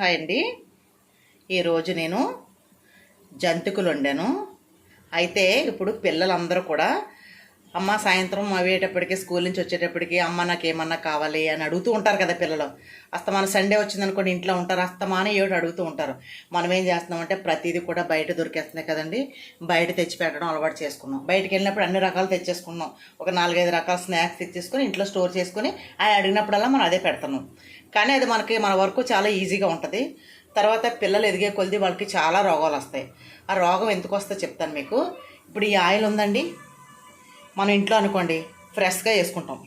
Hi అండి ఈరోజు నేను జంతికలు వండాను. అయితే ఇప్పుడు పిల్లలందరూ కూడా అమ్మ సాయంత్రం అవేటప్పటికి స్కూల్ నుంచి వచ్చేటప్పటికి అమ్మ నాకు ఏమన్నా కావాలి అని అడుగుతూ ఉంటారు కదా పిల్లలు. అస్తమాన సండే వచ్చిందనుకోండి ఇంట్లో ఉంటారు. అస్తమానం ఏడు అడుగుతూ ఉంటారు. మనం ఏం చేస్తున్నామంటే ప్రతిదీ కూడా బయట దొరికేస్తున్నాయి కదండి. బయట తెచ్చి పెట్టడం అలవాటు చేసుకున్నాం. బయటకు వెళ్ళినప్పుడు అన్ని రకాలు తెచ్చేసుకున్నాం. ఒక నాలుగైదు రకాల స్నాక్స్ తెచ్చేసుకొని ఇంట్లో స్టోర్ చేసుకొని అవి అడిగినప్పుడల్లా మనం అదే పెడుతున్నాం కానీ అది మనకి మన వరకు చాలా ఈజీగా ఉంటుంది. తర్వాత పిల్లలు ఎదిగే కొలిది వాళ్ళకి చాలా రోగాలు వస్తాయి. ఆ రోగం ఎందుకు వస్తుందో చెప్తాను మీకు. ఇప్పుడు ఈ ఆయిల్ ఉందండి. మనం ఇంట్లో అనుకోండి ఫ్రెష్గా వేసుకుంటాం.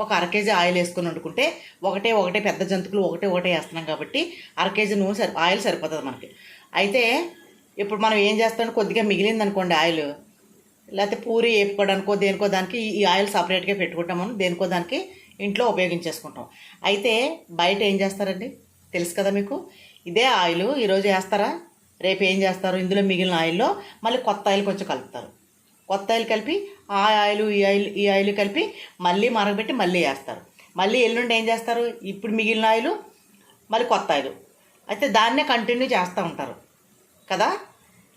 ఒక అర కేజీ ఆయిల్ వేసుకుని వండుకుంటే ఒకటే ఒకటే పెద్ద జంతువులు ఒకటే ఒకటే వేస్తున్నాం కాబట్టి అర కేజీ నూనె సరి ఆయిల్ సరిపోతుంది మనకి. అయితే ఇప్పుడు మనం ఏం చేస్తాం? కొద్దిగా మిగిలింది అనుకోండి ఆయిల్. లేకపోతే పూరి వేపుకోవడానికో దేనికో దానికి ఈ ఆయిల్ సపరేట్గా పెట్టుకుంటాం మనం దేనికో దానికి ఇంట్లో ఉపయోగించేసుకుంటాం. అయితే బయట ఏం చేస్తారండి? తెలుసు కదా మీకు? ఇదే ఆయిల్ ఈరోజు వేస్తారా? రేపు ఏం చేస్తారు? ఇందులో మిగిలిన ఆయిల్లో మళ్ళీ కొత్త ఆయిల్ కొంచెం కలుపుతారు. కొత్త ఆయిల్ కలిపి ఆ ఆయిల్ ఈ ఆయిల్ ఈ ఆయిల్ కలిపి మళ్ళీ మరగబెట్టి మళ్ళీ వేస్తారు. మళ్ళీ ఎల్లుండి ఏం చేస్తారు? ఇప్పుడు మిగిలిన ఆయిల్ మళ్ళీ కొత్త ఆయిల్. అయితే దాన్నే కంటిన్యూ చేస్తూ ఉంటారు. కదా?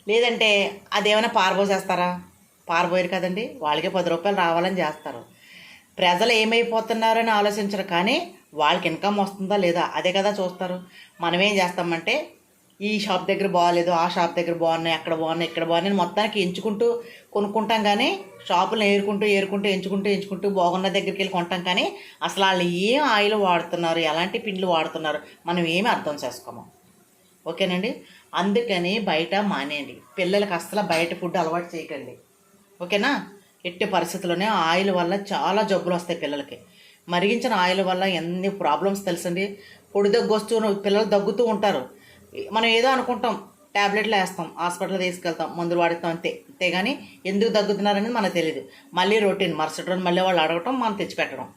లేదంటే అదేమైనా పారబోసేస్తారా పారబోయారు కదండి. వాళ్ళకే పది రూపాయలు రావాలని చేస్తారు. ప్రజలు ఏమైపోతున్నారని ఆలోచించరు. కానీ వాళ్ళకి ఇన్కమ్ వస్తుందా లేదా? అదే కదా చూస్తారు. మనం ఏం చేస్తామంటే ఈ షాప్ దగ్గర బాగాలేదు ఆ షాప్ దగ్గర బాగున్నాయి అక్కడ బాగున్నాయి ఇక్కడ బాగున్నాయి మొత్తానికి ఎంచుకుంటూ కొనుక్కుంటాం కానీ షాపులు ఏరుకుంటూ ఏరుకుంటూ ఎంచుకుంటూ ఎంచుకుంటూ బాగున్న దగ్గరికి వెళ్ళి కొంటాం కానీ అసలు వాళ్ళు ఏం ఆయిల్ వాడుతున్నారు ఎలాంటి పిండ్లు వాడుతున్నారు మనం ఏమీ అర్థం చేసుకోము. ఓకేనండి? అందుకని బయట మానేయండి. పిల్లలకి అసలు బయట ఫుడ్ అలవాటు చేయకండి. ఓకేనా? ఎట్టి పరిస్థితుల్లోనే ఆయిల్ వల్ల చాలా జబ్బులు వస్తాయి పిల్లలకి. మరిగించిన ఆయిల్ వల్ల ఎన్ని ప్రాబ్లమ్స్ తెలుసండి? పొడి దగ్గు వస్తూ పిల్లలు దగ్గుతూ ఉంటారు. మనం ఏదో అనుకుంటాం ట్యాబ్లెట్లు వేస్తాం హాస్పిటల్ తీసుకెళ్తాం మందులు వాడుతాం అంతే. అంతేగాని ఎందుకు తగ్గుతున్నారనేది మనకు తెలియదు మళ్ళీ రొటీన్ మరుసటి రోజు మళ్ళీ వాళ్ళు అడగటం మనం తెచ్చిపెట్టడం.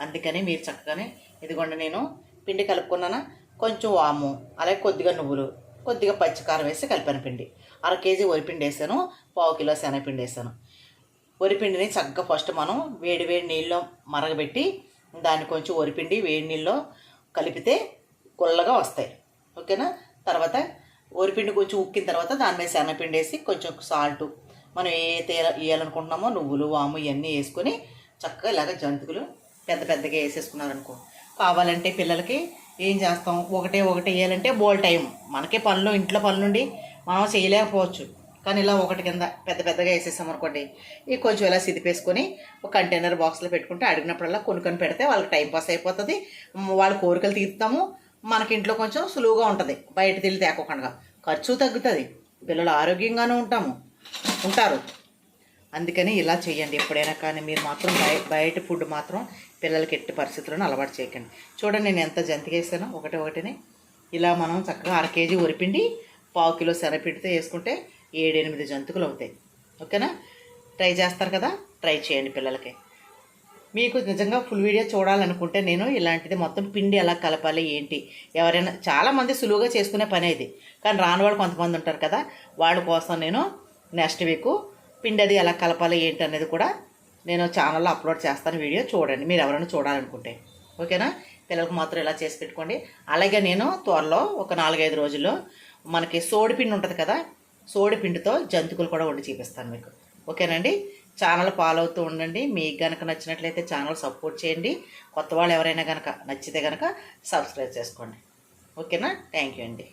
అందుకని మీరు చక్కగానే ఇదిగోండి నేను పిండి కలుపుకున్నాను? కొంచెం వాము అలాగే కొద్దిగా నువ్వులు కొద్దిగా పచ్చికారం వేసి కలిపాను పిండి. అర కేజీ వరిపిండి వేసాను పావు కిలో శనగపిండి వేసాను. వరిపిండిని చక్కగా ఫస్ట్ మనం వేడి వేడి నీళ్ళలో మరగబెట్టి దాన్ని కొంచెం వరిపిండి వేడి నీళ్ళలో కలిపితే గుల్లగా వస్తాయి. ఓకేనా? తర్వాత వరిపిండి కొంచెం ఉక్కిన తర్వాత దాని మీద శనగపిండి వేసి కొంచెం సాల్ట్ మనం ఏ తేల వేయాలనుకుంటున్నామో నువ్వులు వాము ఇవన్నీ వేసుకొని చక్కగా ఇలాగ జంతుకులు పెద్ద పెద్దగా వేసేసుకున్నారనుకో. కావాలంటే పిల్లలకి ఏం చేస్తాం? ఒకటే ఒకటి వేయాలంటే బోల్ టైం. మనకే పనులు ఇంట్లో పనులుండి మనం చేయలేకపోవచ్చు. కానీ ఇలా ఒకటి కింద పెద్ద పెద్దగా వేసేసాం అనుకోండి ఈ కొంచెం ఇలా సిదిపేసుకొని ఒక కంటైనర్ బాక్స్లో పెట్టుకుంటే అడిగినప్పుడల్లా కొనుక్కొని పెడితే వాళ్ళకి టైం పాస్ అయిపోతుంది. వాళ్ళ కోరికలు తీరుతాము. మనకి ఇంట్లో కొంచెం సులువుగా ఉంటుంది. బయట తిరిగి తేకోకుండా. ఖర్చు తగ్గుతుంది. పిల్లలు ఆరోగ్యంగానూ ఉంటాము. ఉంటారు. అందుకని ఇలా చేయండి ఎప్పుడైనా కానీ మీరు మాత్రం బయ బయట ఫుడ్ మాత్రం పిల్లలకి ఎట్టి పరిస్థితులను అలవాటు చేయకండి. చూడండి నేను ఎంత జంతికేసానో ఒకటి ఒకటిని ఇలా మనం చక్కగా అర కేజీ ఉరిపిండి పావు కిలో శనగపిండితో వేసుకుంటే ఏడెనిమిది జంతుకులు అవుతాయి. ఓకేనా? ట్రై చేస్తారు కదా? ట్రై చేయండి పిల్లలకి. మీకు నిజంగా ఫుల్ వీడియో చూడాలనుకుంటే నేను ఇలాంటిది మొత్తం పిండి ఎలా కలపాలి ఏంటి? ఎవరైనా చాలామంది సులువుగా చేసుకునే పని ఇది. కానీ రాని వాళ్ళు కొంతమంది ఉంటారు కదా వాళ్ళ కోసం నేను నెక్స్ట్ వీక్ పిండి అది ఎలా కలపాలి ఏంటి అనేది కూడా నేను ఛానల్లో అప్లోడ్ చేస్తాను వీడియో చూడండి. మీరు ఎవరైనా చూడాలనుకుంటే. ఓకేనా? పిల్లలకు మాత్రం ఇలా చేసి పెట్టుకోండి. అలాగే నేను త్వరలో ఒక నాలుగైదు రోజుల్లో మనకి సోడిపిండి ఉంటుంది కదా సోడిపిండితో జంతికలు జంతుకులు కూడా వండి చూపిస్తాను మీకు. ఓకేనండి? ఛానల్ ఫాలో అవుతూ ఉండండి. మీకు కనుక నచ్చినట్లయితే ఛానల్ సపోర్ట్ చేయండి. కొత్త వాళ్ళు ఎవరైనా కనుక నచ్చితే కనుక సబ్స్క్రైబ్ చేసుకోండి. ఓకేనా? థ్యాంక్ యూ అండి.